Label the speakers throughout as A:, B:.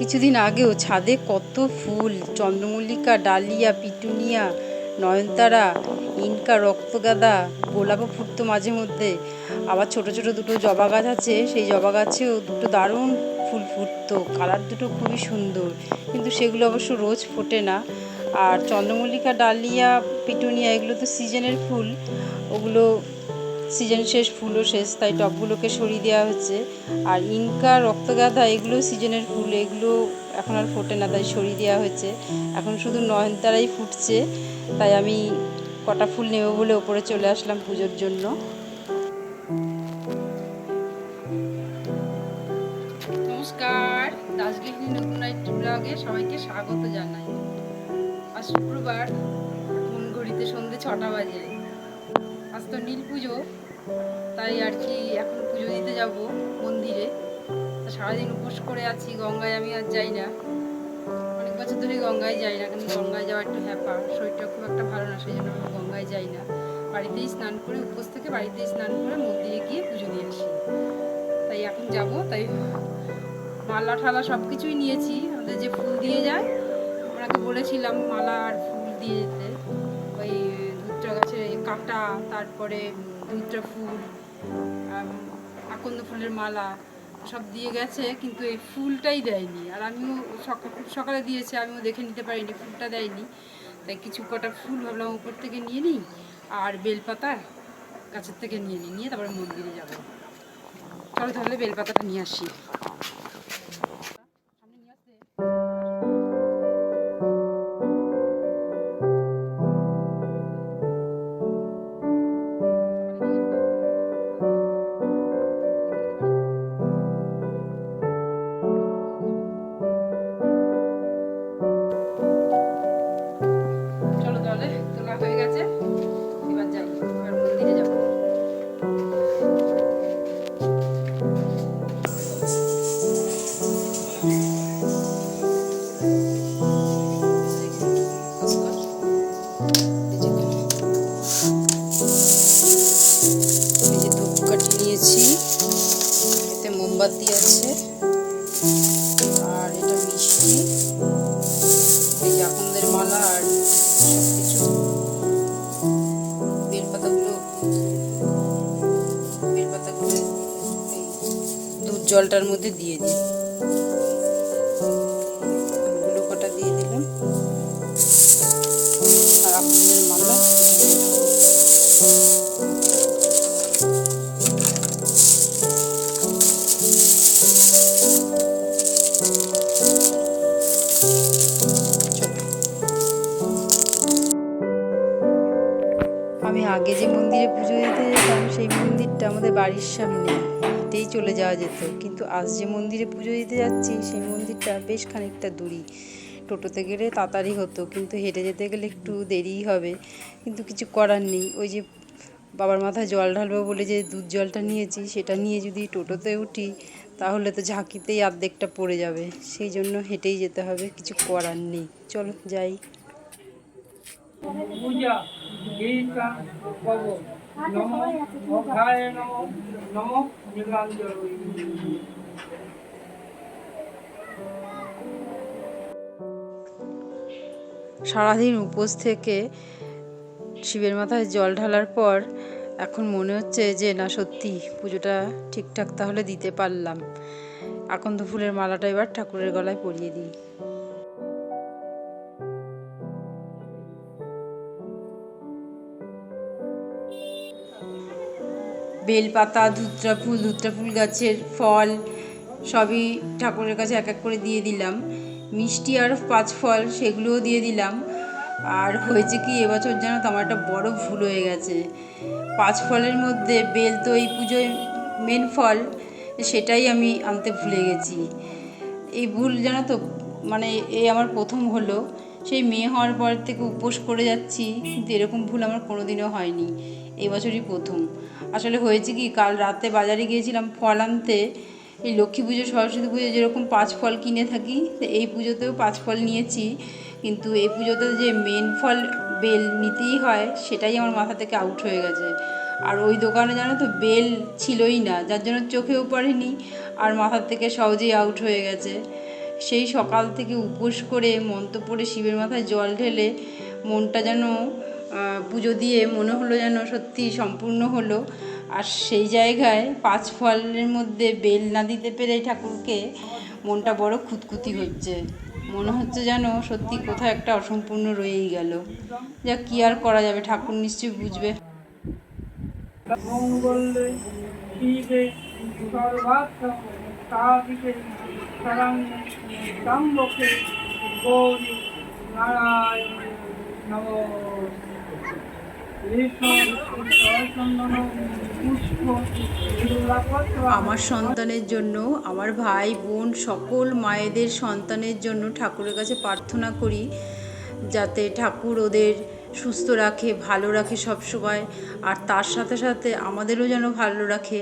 A: কিছুদিন আগেও ছাদে কত ফুল? চন্দ্রমল্লিকা, ডালিয়া, পিটুনিয়া, নয়নতারা, ইনকা, রক্তগাঁদা গোলাপও ফুটতো মাঝে মধ্যে। আবার ছোট ছোট দুটো জবা গাছ আছে, সেই জবা গাছেও দুটো দারুণ ফুল ফুটতো। কালার দুটো খুবই সুন্দর। কিন্তু সেগুলো অবশ্য রোজ ফোটে না। আর চন্দ্রমল্লিকা, ডালিয়া, পিটুনিয়া, এগুলো তো সিজনের ফুল। ওগুলো সিজন শেষ, ফুলও শেষ, তাই টবগুলোকে সরিয়ে দেওয়া হচ্ছে। আর ইনকা রক্তগাঁদা এগুলো সিজনের ফুল, এগুলো এখন আর ফোটে না, তাই সরিয়ে দেওয়া হয়েছে এখন শুধু নয়নতারাই ফুটছে, তাই আমি কটা ফুল নেব বলে ওপরে চলে আসলাম পুজোর জন্য। নমস্কার দাসগৃহিণী নতুন ব্লগে সবাইকে স্বাগত জানাই। আজ শুক্রবার ঘড়িতে সন্ধে ছটা বাজে। আজ তো নীল পুজো, তাই আর কি এখন পুজো দিতে যাব মন্দিরে। সারাদিন উপোস করে আছি, গঙ্গায় আমি আর যাই না। অনেক বছর ধরে গঙ্গায় যাই না, কিন্তু গঙ্গায় যাওয়া একটু হ্যাপা শরীরটা খুব একটা ভালো না, সেই জন্য আমি গঙ্গায় যাই না। বাড়িতেই স্নান করে, উপোস থেকে বাড়িতেই স্নান করে মন্দিরে গিয়ে পুজো দিয়ে আসি। তাই এখন যাব, তাই মালা ঠালা সব কিছুই নিয়েছি। আমাদের যে ফুল দিয়ে যায় ওনাকে বলেছিলাম মালা আর ফুল দিয়ে যেতে। এই কাঁটা, তারপরে ধুত্রা ফুল আকন্দ ফুলের মালা, সব দিয়ে গেছে, কিন্তু এই ফুলটাই দেয়নি। আর আমিও সকাল সকালে দিয়েছে, আমিও দেখে নিতে পারিনি, ফুলটা দেয়নি। তাই কিছু কটা ফুল ভাবলাম উপর থেকে নিয়ে নিই, আর বেলপাতা গাছের থেকে নিয়ে নিই, নিয়ে তারপরে মন্দিরে যাব। চলো তাহলে বেলপাতাটা নিয়ে আসি। জলটার মধ্যে দিয়ে দিই। কটা আর আমি আগে যে মন্দিরে পুজো দিতে যেতাম, সেই মন্দিরটা আমাদের বাড়ির সামনে। চলে যাওয়া যেত। কিন্তু আজ যে মন্দিরে পুজো দিতে যাচ্ছি, সেই মন্দিরটা বেশ খানিকটা দূরই টোটোতে গেলে তাড়াতাড়ি হতো, কিন্তু হেঁটে যেতে গেলে একটু দেরিই হবে। কিন্তু কিছু করার নেই। ওই যে বাবার মাথায় জল ঢালবো বলে যে দুধ জলটা নিয়েছি, সেটা নিয়ে যদি টোটোতে উঠি, তাহলে তো ঝাঁকিতেই অর্ধেকটা পড়ে যাবে। সেই জন্য হেঁটেই যেতে হবে, কিছু করার নেই। চলো, যাই।
B: পূজা নম অঘায় নম নম নীলাঞ্জলি
A: সারাদিন উপোস থেকে শিবের মাথায় জল ঢালার পর এখন মনে হচ্ছে যে না সত্যি পুজোটা ঠিকঠাক তাহলে দিতে পারলাম। আকন্দ ফুলের মালাটা এবার ঠাকুরের গলায় পরিয়ে দিই। বেলপাতা ধুত্রা ফুল ধুত্রা ফুল গাছের ফল, সবই ঠাকুরের কাছে এক এক করে দিয়ে দিলাম। মিষ্টি আর পাঁচ ফল সেগুলোও দিয়ে দিলাম। আর হয়েছে কি, এবছর যেন তো আমার একটা বড় ভুল হয়ে গেছে। পাঁচ ফলের মধ্যে বেল তো এই পুজোয় মেন ফল, সেটাই আমি আনতে ভুলে গেছি। এই ভুল জানো তো মানে এই আমার প্রথম হলো। সেই মেয়ে হওয়ার পর থেকে উপোস করে যাচ্ছি, কিন্তু এরকম ভুল আমার কোনোদিনও হয়নি। এই বছরই প্রথম। আসলে হয়েছে কি, কাল রাতে বাজারে গিয়েছিলাম ফল আনতে। এই লক্ষ্মী পুজো, সরস্বতী পুজো যেরকম পাঁচ ফল কিনে থাকি এই পুজোতেও পাঁচ ফল নিয়েছি। কিন্তু এই পুজোতে যে মেন ফল বেল নিতেই হয়, সেটাই আমার মাথা থেকে আউট হয়ে গেছে। আর ওই দোকানে জানো তো, বেল ছিলই না, যার জন্য চোখেও পড়েনি, আর মাথার থেকে সহজেই আউট হয়ে গেছে। সেই সকাল থেকে উপোস করে, মন্ত্র পড়ে, শিবের মাথায় জল ঢেলে, মনটা যেন পুজো দিয়ে মনে হলো যেন সত্যি সম্পূর্ণ হলো। আর সেই জায়গায় পাঁচ ফলের মধ্যে বেল না দিতে পেরে ঠাকুরকে মনটা বড় খুঁতখুতি হচ্ছে। মনে হচ্ছে যেন সত্যি কোথাও একটা অসম্পূর্ণ রয়েই গেল। যা কি আর করা যাবে, ঠাকুর নিশ্চয়ই বুঝবে। আমার সন্তানের জন্য, আমার ভাই, বোন, সকল মায়েদের সন্তানের জন্য ঠাকুরের কাছে প্রার্থনা করি যাতে ঠাকুর ওদের সুস্থ রাখে, ভালো রাখে সব সময় আর তার সাথে সাথে আমাদেরও যেন ভালো রাখে,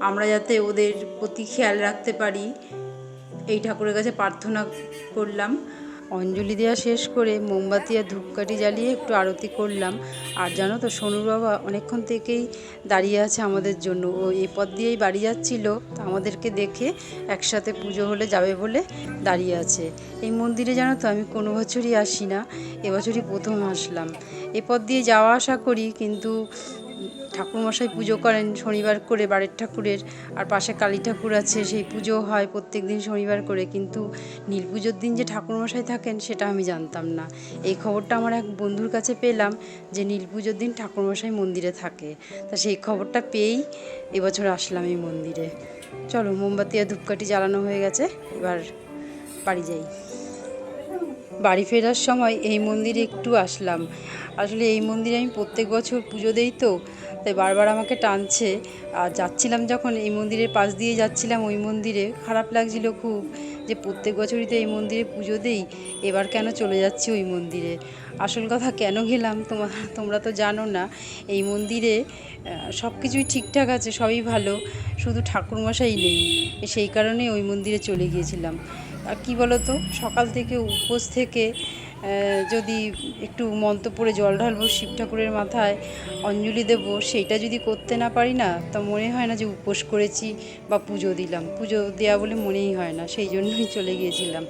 A: আমরা যাতে ওদের প্রতি খেয়াল রাখতে পারি। এই ঠাকুরের কাছে প্রার্থনা করলাম। অঞ্জলি দেওয়া শেষ করে মোমবাতি আর ধূপকাঠি জ্বালিয়ে একটু আরতি করলাম। আর জানো তো, সোনুর বাবা অনেকক্ষণ থেকেই দাঁড়িয়ে আছে আমাদের জন্য। ও এই পথ দিয়েই বাড়ি যাচ্ছিল। আমাদেরকে দেখে একসাথে পুজো হলে যাবে বলে দাঁড়িয়ে আছে। এই মন্দিরে জানো তো, আমি কোনো বছরই আসি না এবছরই প্রথম আসলাম। এ পথ দিয়ে যাওয়া আসা করি, কিন্তু ঠাকুরমশাই পুজো করেন শনিবার করে বাড়ির ঠাকুরের, আর পাশে কালী ঠাকুর আছে, সেই পুজো হয় প্রত্যেক দিন শনিবার করে। কিন্তু নীল পুজোর দিন যে ঠাকুরমশাই থাকেন সেটা আমি জানতাম না। এই খবরটা আমার এক বন্ধুর কাছে পেলাম যে নীল পুজোর দিন ঠাকুরমশাই মন্দিরে থাকে। তা সেই খবরটা পেয়েই এবছর আসলাম এই মন্দিরে। চলো মোমবাতি আর ধূপকাঠি জ্বালানো হয়ে গেছে, এবার বাড়ি যাই। বাড়ি ফেরার সময় এই মন্দিরে একটু আসলাম। আসলে এই মন্দিরে আমি প্রত্যেক বছর পুজো দেই তো তাই বারবার আমাকে টানছে। আর যাচ্ছিলাম যখন এই মন্দিরের পাশ দিয়ে যাচ্ছিলাম, ওই মন্দিরে খারাপ লাগছিল খুব যে প্রত্যেক বছরই তো এই মন্দিরে পুজো দেই, এবার কেন চলে যাচ্ছি ওই মন্দিরে? আসল কথা, কেন গেলাম তোমার তোমরা তো জানো না, এই মন্দিরে সব কিছুই ঠিকঠাক আছে, সবই ভালো, শুধু ঠাকুরমশাই নেই। সেই কারণে ওই মন্দিরে চলে গিয়েছিলাম। আর কি বলো তো সকাল থেকে, উপোস থেকে যদি একটু মন্ত্র পড়ে জল ঢালবো শিব ঠাকুরের মাথায়, অঞ্জলি দেব, সেইটা যদি করতে না পারি না, তা মনে হয় না যে উপোস করেছি বা পুজো দিলাম। পুজো দেওয়া বলে মনেই হয় না, সেই জন্যই চলে গিয়েছিলাম।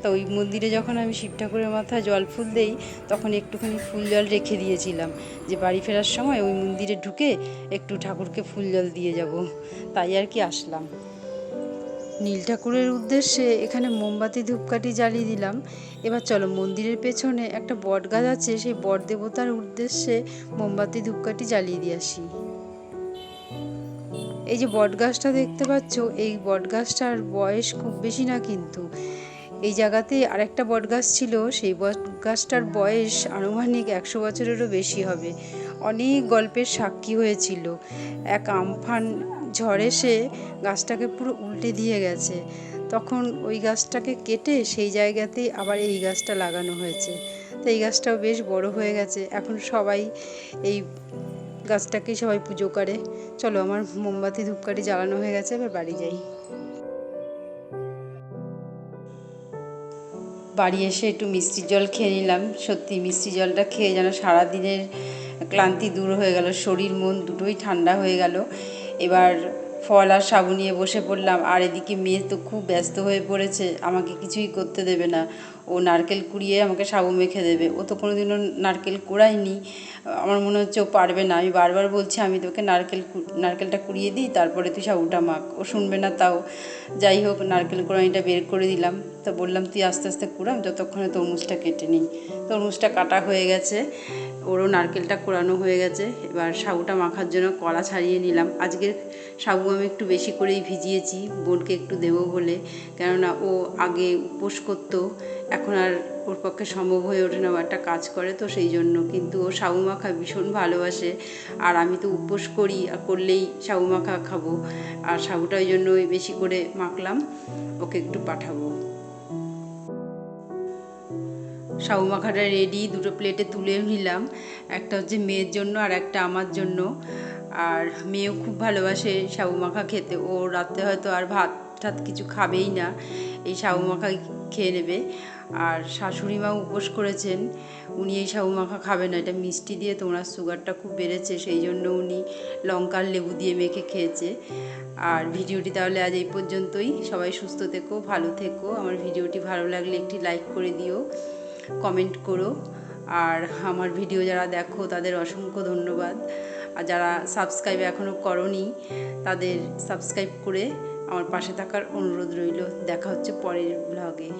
A: তা ওই মন্দিরে যখন আমি শিব ঠাকুরের মাথায় জল ফুল দেই, তখন একটুখানি ফুল জল রেখে দিয়েছিলাম যে বাড়ি ফেরার সময় ওই মন্দিরে ঢুকে একটু ঠাকুরকে ফুল জল দিয়ে যাব। তাই আর কি আসলাম। নীল ঠাকুরের উদ্দেশ্যে এখানে মোমবাতি, ধূপকাঠি জ্বালিয়ে দিলাম। এবার চলো মন্দিরের পেছনে একটা বট গাছ আছে, সেই বট দেবতার উদ্দেশ্যে মোমবাতি, ধূপকাঠি জ্বালিয়ে দিয়ে আসি। এই যে বট গাছটা দেখতে পাচ্ছ, এই বট গাছটার বয়স খুব বেশি না কিন্তু। এই জায়গাতে আরেকটা বট গাছ ছিল, সেই বট গাছটার বয়স আনুমানিক একশো বছরেরও বেশি হবে। অনেক গল্পের সাক্ষী হয়েছিল। এক আমফান ঝড় এসে গাছটাকে পুরো উল্টে দিয়ে গেছে। তখন ওই গাছটাকে কেটে সেই জায়গাতেই আবার এই গাছটা লাগানো হয়েছে। তো এই গাছটাও বেশ বড় হয়ে গেছে। এখন সবাই এই গাছটাকেই সবাই পুজো করে। চলো, আমার মোমবাতি, ধূপকাঠি জ্বালানো হয়ে গেছে, এবার বাড়ি যাই। বাড়ি এসে একটু মিষ্টির জল খেয়ে নিলাম। সত্যি মিষ্টি জলটা খেয়ে যেন সারাদিনের ক্লান্তি দূর হয়ে গেল, শরীর, মন দুটোই ঠান্ডা হয়ে গেল। এবার ফল আর সাবু নিয়ে বসে পড়লাম। আর এদিকে মেয়ে তো খুব ব্যস্ত হয়ে পড়েছে। আমাকে কিছুই করতে দেবে না। ও নারকেল কুড়িয়ে আমাকে সাবু মেখে দেবে। ও তো কোনোদিনও নারকেল কুড়ায়নি। আমার মনে হচ্ছে ও পারবে না। আমি বারবার বলছি, আমি তোকে নারকেল নারকেলটা কুড়িয়ে দিই, তারপরে তুই সাবুটা মাখ। ও শুনবে না তাও। যাই হোক, নারকেল কোড়ানিটা বের করে দিলাম। তো বললাম, তুই আস্তে আস্তে কুড়াম, যতক্ষণে তরমুজটা কেটে নিই। তরমুজটা কাটা হয়ে গেছে। ওরও নারকেলটা কোড়ানো হয়ে গেছে। এবার সাবুটা মাখার জন্য কড়া ছাড়িয়ে নিলাম। আজকের সাবু আমি একটু বেশি করেই ভিজিয়েছি। বোনকে একটু দেবো বলে। কেননা ও আগে উপোস করতো। এখন আর ওর পক্ষে সম্ভব হয়ে ওঠে না একটা কাজ করে, তো সেই জন্য কিন্তু ও সাবু মাখা ভীষণ ভালোবাসে। আর আমি তো উপোস করি, আর করলেই সাবু মাখা খাব। আর সাবুটা ওই জন্য বেশি করে মাখলাম, ওকে একটু পাঠাবো। সাবু মাখাটা রেডি দুটো প্লেটে তুলে নিলাম। একটা হচ্ছে মেয়ের জন্য আর একটা আমার জন্য। আর মেয়েও খুব ভালোবাসে সাবু মাখা খেতে। ও রাত্রে হয়তো আর ভাত টাত কিছু খাবেই না। এই সাবু মাখা খেয়ে নেবে। আর শাশুড়ি মা উপোস করেছেন। উনি এই সাবু মাখা খাবে না। এটা মিষ্টি দিয়ে তোমরা সুগারটা খুব বেড়েছে, সেই জন্য উনি লঙ্কার লেবু দিয়ে মেখে খেয়েছে। আর ভিডিওটি তাহলে আজ এই পর্যন্তই। সবাই সুস্থ থেকো, ভালো থেকো। আমার ভিডিওটি ভালো লাগলে একটি লাইক করে দিও, কমেন্ট করো। আর আমার ভিডিও যারা দেখো, তাদের অসংখ্য ধন্যবাদ। আর যারা সাবস্ক্রাইব এখনও করনি, তাদের সাবস্ক্রাইব করে আমার পাশে থাকার অনুরোধ রইল। দেখা হচ্ছে পরের ব্লগে